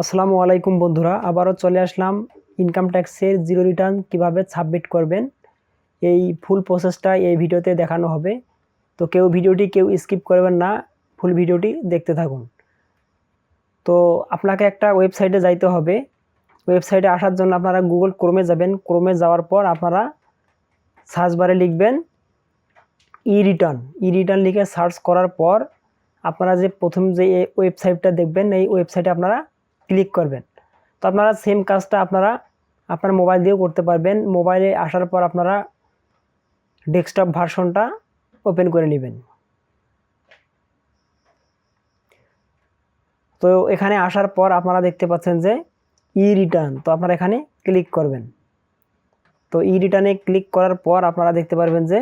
আসসালামু আলাইকুম বন্ধুরা, আবারও চলে আসলাম ইনকাম ট্যাক্সের জিরো রিটার্ন কীভাবে সাবমিট করবেন। এই ফুল প্রসেসটা এই ভিডিওতে দেখানো হবে। তো কেউ ভিডিওটি কেউ স্কিপ করবেন না ফুল ভিডিওটি দেখতে থাকুন। তো আপনাকে একটা ওয়েবসাইটে যাইতে হবে। ওয়েবসাইটে আসার জন্য আপনারা গুগল ক্রোমে যাবেন। ক্রোমে যাওয়ার পর আপনারা সার্চ বারে লিখবেন ই রিটার্ন ই রিটার্ন লিখে সার্চ করার পর আপনারা যে প্রথম যে ওয়েবসাইটটা দেখবেন, এই ওয়েবসাইটে আপনারা ক্লিক করবেন। তো আপনারা সেম কাজটা আপনারা আপনার মোবাইল দিয়েও করতে পারবেন। মোবাইলে আসার পর আপনারা ডেস্কটপ ভার্সনটা ওপেন করে নেবেন। তো এখানে আসার পর আপনারা দেখতে পাচ্ছেন যে ই রিটার্ন তো আপনারা এখানে ক্লিক করবেন। তো ই রিটার্নে ক্লিক করার পর আপনারা দেখতে পারবেন যে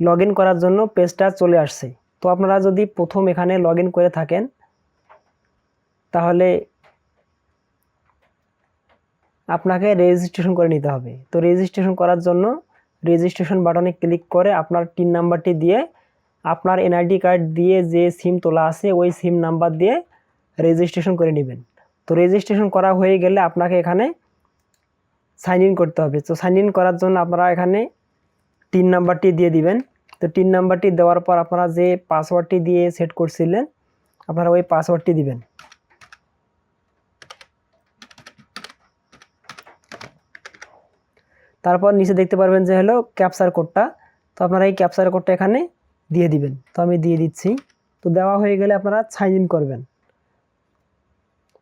লগ করার জন্য পেজটা চলে আসছে। তো আপনারা যদি প্রথম এখানে লগ করে থাকেন তাহলে আপনাকে রেজিস্ট্রেশন করে নিতে হবে। তো রেজিস্ট্রেশন করার জন্য রেজিস্ট্রেশন বাটনে ক্লিক করে আপনার টিন নাম্বারটি দিয়ে আপনার এনআইডি কার্ড দিয়ে যে সিম তোলা আছে, ওই সিম নাম্বার দিয়ে রেজিস্ট্রেশন করে নেবেন। তো রেজিস্ট্রেশন করা হয়ে গেলে আপনাকে এখানে সাইন ইন করতে হবে। তো সাইন ইন করার জন্য আপনারা এখানে টিন নাম্বারটি দিয়ে দিবেন। তো টিন নাম্বারটি দেওয়ার পর আপনারা যে পাসওয়ার্ডটি দিয়ে সেট করছিলেন, আপনারা ওই পাসওয়ার্ডটি দিবেন। তারপর নিচে দেখতে পারবেন যে হলো ক্যাপচার কোডটা তো আপনারা এই ক্যাপচার কোডটা এখানে দিয়ে দিবেন। তো আমি দিয়ে দিচ্ছি। তো দেওয়া হয়ে গেলে আপনারা সাইন ইন করবেন।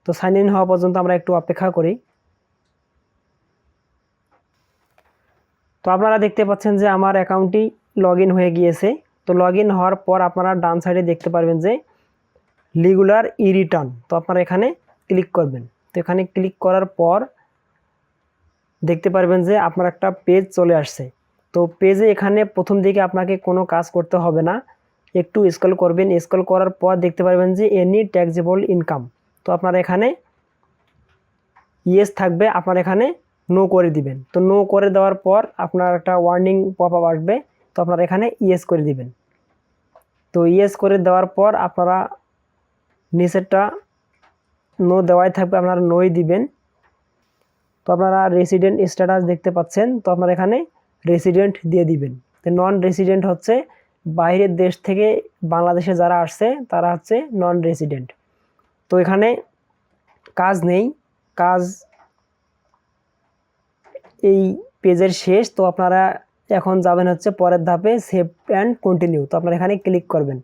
তো সাইন ইন হওয়া পর্যন্ত আমরা একটু অপেক্ষা করি। তো আপনারা দেখতে পাচ্ছেন যে আমার অ্যাকাউন্টটি লগ হয়ে গিয়েছে। তো লগ হওয়ার পর আপনারা ডান সাইডে দেখতে পারবেন যে লিগুলার ই রিটার্ন তো আপনারা এখানে ক্লিক করবেন। তো এখানে ক্লিক করার পর দেখতে পারবেন যে আপনার একটা পেজ চলে আসছে। তো পেজে এখানে প্রথম দিকে আপনাকে কোনো কাজ করতে হবে না। একটু স্ক্রল করবেন। স্ক্রল করার পর দেখতে পারবেন যে এনি ট্যাক্সেবল ইনকাম তো আপনার এখানে ইয়েস থাকবে। আপনার এখানে নো করে দিবেন। তো নো করে দেওয়ার পর আপনার একটা ওয়ার্নিং পপ আপ আসবে। তো আপনারা এখানে ইয়েস করে দিবেন। তো ইয়েস করে দেওয়ার পর আপনারা নিচেরটা নো দেওয়াই থাকবে। আপনারা নোই দিবেন। তো আপনারা রেসিডেন্ট স্ট্যাটাস দেখতে পাচ্ছেন, তো আপনারা এখানে রেসিডেন্ট দিয়ে দিবেন। তো নন রেসিডেন্ট হচ্ছে বাইরের দেশ থেকে বাংলাদেশে যারা আসছে, তারা হচ্ছে নন রেসিডেন্ট তো এখানে কাজ নেই, কাজ এই পেজের শেষ, তো আপনারা এখন যাবেন হচ্ছে পরের ধাপে সেভ অ্যান্ড কন্টিনিউ তো আপনারা এখানে ক্লিক করবেন।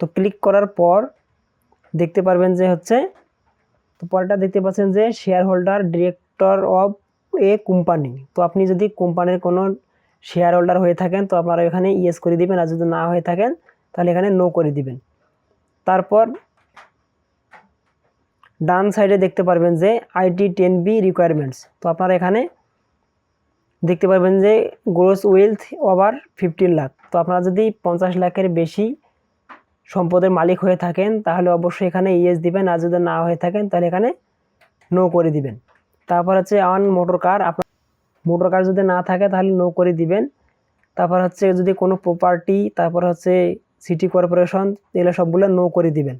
তো ক্লিক করার পর দেখতে পারবেন যে হচ্ছে, তো পরেরটা দেখতে পাচ্ছেন যে share holder director of a company তো আপনি যদি কোম্পানির কোনো শেয়ার হোল্ডার হয়ে থাকেন, তো আপনারা এখানে ইয়েস করে দিবেন, আর যদি না হয়ে থাকেন, তাহলে এখানে নো করে দিবেন। তারপর ডান সাইডে দেখতে পারবেন যে আইটি টেন বি রিকোয়ারমেন্টস তো আপনারা এখানে দেখতে পারবেন যে gross wealth over fifteen lakh তো আপনারা যদি পঞ্চাশ লাখের বেশি সম্পদের মালিক হয়ে থাকেন, তাহলে অবশ্যই এখানে ইয়েস দিবেন, আর যদি না হয়ে থাকেন, তাহলে এখানে নো করে দিবেন। তারপর হচ্ছে অন মোটর কার আপনার মোটর কার যদি না থাকে তাহলে নো করে দিবেন। তারপর হচ্ছে যদি কোনো প্রপার্টি তারপর হচ্ছে সিটি কর্পোরেশন এগুলো সবগুলো নো করে দিবেন।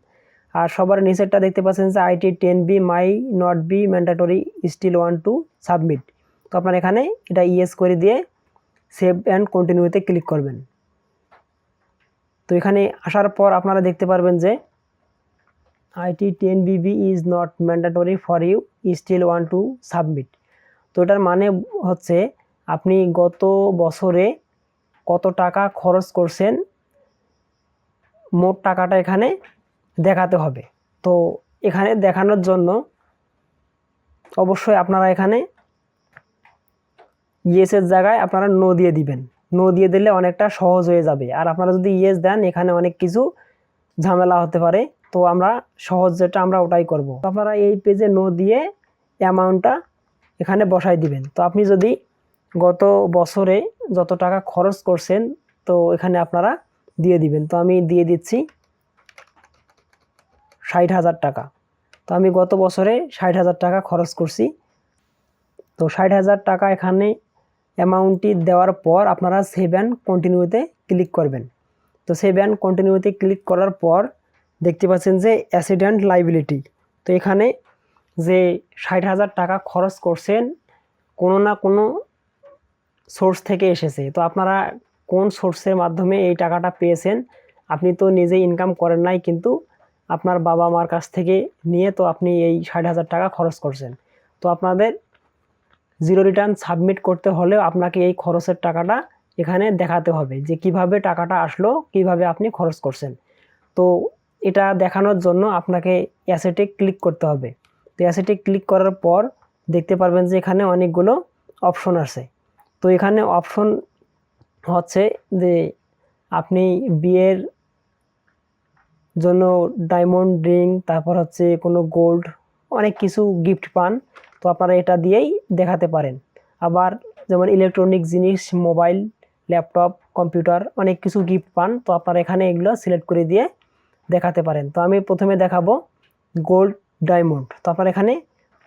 আর সবার নিচেরটা দেখতে পাচ্ছেন যে IT ten B may not be mandatory still want to submit তো আপনার এখানে এটা ইয়েস করে দিয়ে সেভ অ্যান্ড কন্টিনিউতে ক্লিক করবেন। তো এখানে আসার পর আপনারা দেখতে পারবেন যে IT ten BB is not mandatory for you still want to submit তো এটার মানে হচ্ছে আপনি গত বছরে কত টাকা খরচ করছেন, মোট টাকাটা এখানে দেখাতে হবে। তো এখানে দেখানোর জন্য অবশ্যই আপনারা এখানে ইয়েসের জায়গায় আপনারা নো দিয়ে দিবেন। নো দিয়ে দিলে অনেকটা সহজ হয়ে যাবে। আর আপনারা যদি ইয়েস দেন, এখানে অনেক কিছু ঝামেলা হতে পারে। তো আমরা সহজ যেটা আমরা ওটাই করব। আপনারা এই পেজে নো দিয়ে অ্যামাউন্টটা এখানে বসাই দিবেন। তো আপনি যদি গত বছরে যত টাকা খরচ করছেন, তো এখানে আপনারা দিয়ে দিবেন। তো আমি দিয়ে দিচ্ছি ষাট হাজার টাকা। তো আমি গত বছরে ষাট হাজার টাকা খরচ করছি। তো ষাট হাজার টাকা এখানে অ্যামাউন্টটি দেওয়ার পর আপনারা সেভ অ্যান্ড কন্টিনিউতে ক্লিক করবেন। তো সেভ অ্যান্ড কন্টিনিউতে ক্লিক করার পর দেখতে পাচ্ছেন যে অ্যাসিডেন্ট লাইবিলিটি। তো এখানে যে ষাট হাজার টাকা খরচ করছেন, কোনো না কোনো সোর্স থেকে এসেছে। তো আপনারা কোন সোর্সের মাধ্যমে এই টাকাটা পেয়েছেন, আপনি তো নিজে ইনকাম করেন নাই, কিন্তু আপনার বাবা মার কাছ থেকে নিয়ে তো আপনি এই ষাট হাজার টাকা খরচ করছেন। তো আপনাদের জিরো রিটার্ন সাবমিট করতে হলেও আপনাকে এই খরচের টাকাটা এখানে দেখাতে হবে যে কীভাবে টাকাটা আসলো, কীভাবে আপনি খরচ করছেন। তো এটা দেখানোর জন্য আপনাকে অ্যাসেটে ক্লিক করতে হবে। তো অ্যাসেটে ক্লিক করার পর দেখতে পারবেন যে এখানে অনেকগুলো অপশন আছে। তো এখানে অপশন হচ্ছে যে আপনি বিয়ের জন্য ডায়মন্ড রিং তারপর হচ্ছে কোনো গোল্ড অনেক কিছু গিফট পান। তো আপনারা এটা দিয়েই দেখাতে পারেন। আবার যেমন ইলেকট্রনিক জিনিস মোবাইল ল্যাপটপ কম্পিউটার অনেক কিছু গিফট পান। তো আপনারা এখানে এগুলো সিলেক্ট করে দিয়ে দেখাতে পারেন। তো আমি প্রথমে দেখাবো গোল্ড ডায়মন্ড তো আপনার এখানে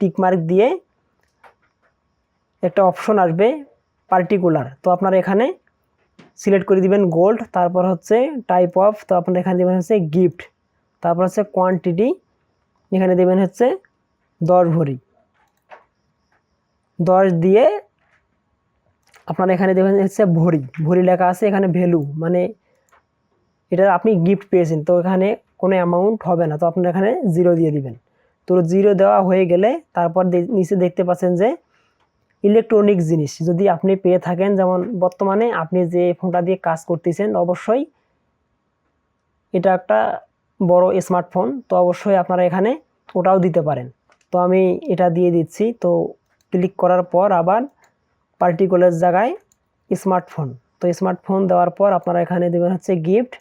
টিকমার্ক দিয়ে একটা অপশন আসবে পার্টিকুলার তো আপনার এখানে সিলেক্ট করে দিবেন গোল্ড তারপর হচ্ছে টাইপ অফ তো আপনার এখানে দেবেন হচ্ছে গিফট তারপর হচ্ছে কোয়ান্টিটি এখানে দেবেন হচ্ছে দশ ভরি। দশ দিয়ে আপনার এখানে দেবেন হচ্ছে ভরি। ভরি লেখা আছে এখানে ভ্যালু মানে এটা আপনি গিফট পেয়েছেন, তো এখানে কোনো অ্যামাউন্ট হবে না, তো আপনারা এখানে জিরো দিয়ে দিবেন। তো জিরো দেওয়া হয়ে গেলে তারপর নিচে দেখতে পাচ্ছেন যে ইলেকট্রনিক জিনিস, যদি আপনি পেয়ে থাকেন, যেমন বর্তমানে আপনি যে ফোনটা দিয়ে কাজ করতেছেন, অবশ্যই এটা একটা বড় স্মার্টফোন তো অবশ্যই আপনারা এখানে ওটাও দিতে পারেন। তো আমি এটা দিয়ে দিচ্ছি, তো ক্লিক করার পর আবার পার্টিকুলার জায়গায় স্মার্টফোন তো স্মার্টফোন দেওয়ার পর আপনারা এখানে দেবেন হচ্ছে গিফট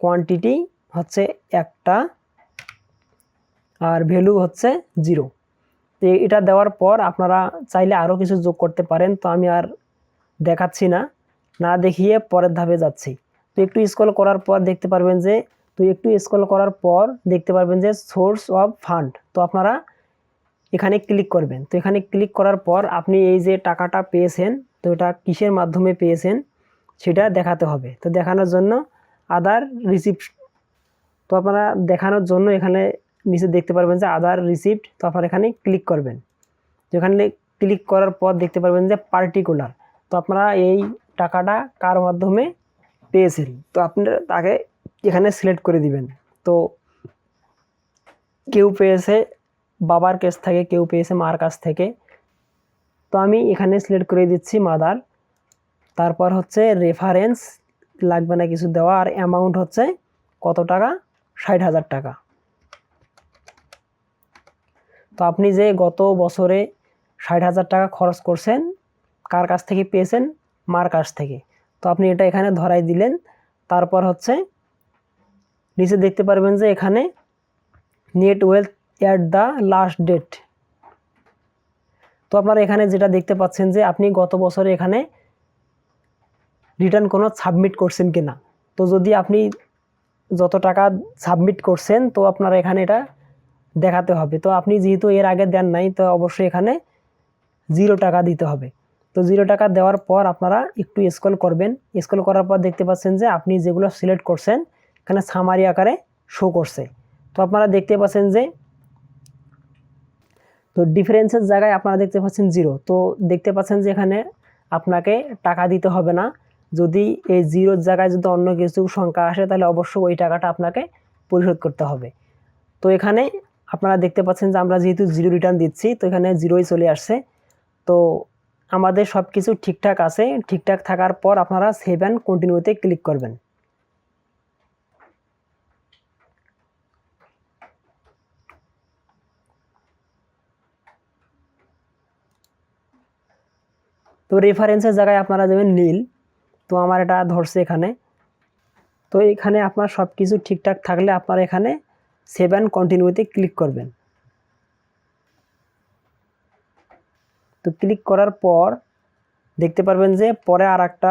কোয়ান্টিটি হচ্ছে একটা আর ভ্যালু হচ্ছে জিরো তো এটা দেওয়ার পর আপনারা চাইলে আরও কিছু যোগ করতে পারেন, তো আমি আর দেখাচ্ছি না। না দেখিয়ে পরের ধাপে যাচ্ছি। তো একটু স্ক্রল করার পর দেখতে পারবেন যে, তো একটু স্ক্রল করার পর দেখতে পারবেন যে সোর্স অফ ফান্ড তো আপনারা এখানে ক্লিক করবেন। তো এখানে ক্লিক করার পর আপনি এই যে টাকাটা পেয়েছেন, তো এটা কিসের মাধ্যমে পেয়েছেন, সেটা দেখাতে হবে। তো দেখানোর জন্য আদার রিসিপ্ট তো আপনারা দেখানোর জন্য এখানে নিচে দেখতে পারবেন যে আদার রিসিপ্ট তো আপনারা এখানে ক্লিক করবেন। তো এখানে ক্লিক করার পর দেখতে পারবেন যে পার্টিকুলার তো আপনারা এই টাকাটা কার মাধ্যমে পেয়েছেন? তো আপনারা তাকে এখানে সিলেক্ট করে দিবেন। তো কেউ পেয়েছে বাবার কাছ থেকে, কেউ পেয়েছে মার কাছ থেকে। তো আমি এখানে সিলেক্ট করে দিচ্ছি মাদার তারপর হচ্ছে রেফারেন্স লাগবে না কিছু দেওয়া, আর অ্যামাউন্ট হচ্ছে কত টাকা? ষাট হাজার টাকা। তো আপনি যে গত বছরে ষাট হাজার টাকা খরচ করছেন, কার কাছ থেকে পেয়েছেন? মার কাছ থেকে। তো আপনি এটা এখানে ধরাই দিলেন। তারপর হচ্ছে নিচে দেখতে পারবেন যে এখানে net wealth at the last date তো আপনারা এখানে যেটা দেখতে পাচ্ছেন যে আপনি গত বছরে এখানে রিটার্ন কোনো সাবমিট করছেন কি না তো যদি আপনি যত টাকা সাবমিট করছেন, তো আপনারা এখানে এটা দেখাতে হবে। তো আপনি যেহেতু এর আগে দেন নাই, তো অবশ্যই এখানে জিরো টাকা দিতে হবে। তো জিরো টাকা দেওয়ার পর আপনারা একটু স্কল করবেন। স্কল করার পর দেখতে পাচ্ছেন যে আপনি যেগুলো সিলেক্ট করছেন, এখানে সামারি আকারে শো করছে। তো আপনারা দেখতে পাচ্ছেন যে, তো ডিফারেন্সের জায়গায় আপনারা দেখতে পাচ্ছেন জিরো তো দেখতে পাচ্ছেন যে এখানে আপনাকে টাকা দিতে হবে না। যদি এই জিরোর জায়গায় যদি অন্য কিছু সংখ্যা আসে, তাহলে অবশ্যই ওই টাকাটা আপনাকে পরিশোধ করতে হবে। তো এখানে আপনারা দেখতে পাচ্ছেন যে আমরা যেহেতু জিরো রিটার্ন দিচ্ছি, তো এখানে জিরোই চলে আসছে। তো আমাদের সব কিছু ঠিকঠাক আছে। ঠিকঠাক থাকার পর আপনারা সেভ অ্যান্ড কন্টিনিউতে ক্লিক করবেন। তো রেফারেন্সের জায়গায় আপনারা দেবেন নীল। তো আমার এটা ধরছে এখানে। তো এখানে আপনার সব কিছু ঠিকঠাক থাকলে আপনার এখানে সেভ অ্যান্ড কন্টিনিউতে ক্লিক করবেন। তো ক্লিক করার পর দেখতে পারবেন যে পরে আর একটা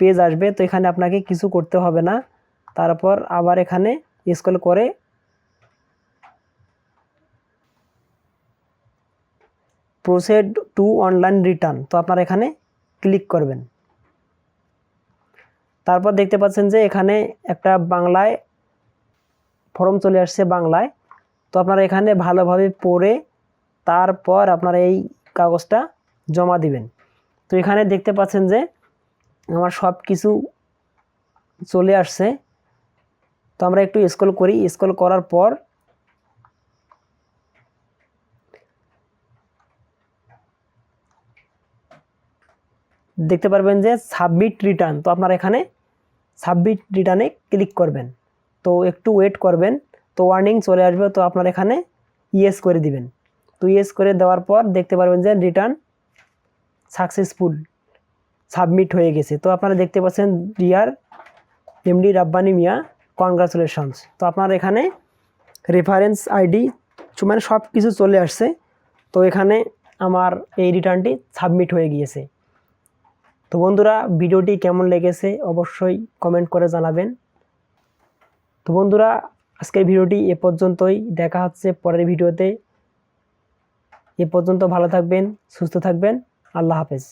পেজ আসবে। তো এখানে আপনাকে কিছু করতে হবে না। তারপর আবার এখানে স্কল করে প্রসেড টু অনলাইন রিটার্ন তো আপনারা এখানে ক্লিক করবেন। তারপর দেখতে পাচ্ছেন যে এখানে একটা বাংলায় ফর্ম চলে আসছে বাংলায়। তো আপনারা এখানে ভালোভাবে পড়ে তারপর আপনারা এই কাগজটা জমা দিবেন। তো এখানে দেখতে পাচ্ছেন যে আমার সব কিছু চলে আসছে। তো আমরা একটু স্কল করি। স্ক্রল করার পর দেখতে পারবেন যে সাবমিট রিটার্ন তো আপনারা এখানে সাবমিট রিটার্নে ক্লিক করবেন। তো একটু ওয়েট করবেন, তো ওয়ার্নিং চলে আসবে, তো আপনারা এখানে ইয়েস করে দিবেন। তো ইয়েস করে দেওয়ার পর দেখতে পারবেন যে রিটার্ন সাকসেসফুল সাবমিট হয়ে গেছে। তো আপনারা দেখতে পাচ্ছেন dear MD Rabbani Mia congratulations তো আপনার এখানে রেফারেন্স আইডি মানে সব কিছু চলে আসছে। তো এখানে আমার এই রিটার্নটি সাবমিট হয়ে গিয়েছে। তো বন্ধুরা, ভিডিওটি কেমন লেগেছে অবশ্যই কমেন্ট করে জানাবেন। তো বন্ধুরা, আজকের ভিডিওটি এ পর্যন্তই। দেখা হচ্ছে পরের ভিডিওতে। এ পর্যন্ত ভালো থাকবেন, সুস্থ থাকবেন। আল্লাহ হাফেজ।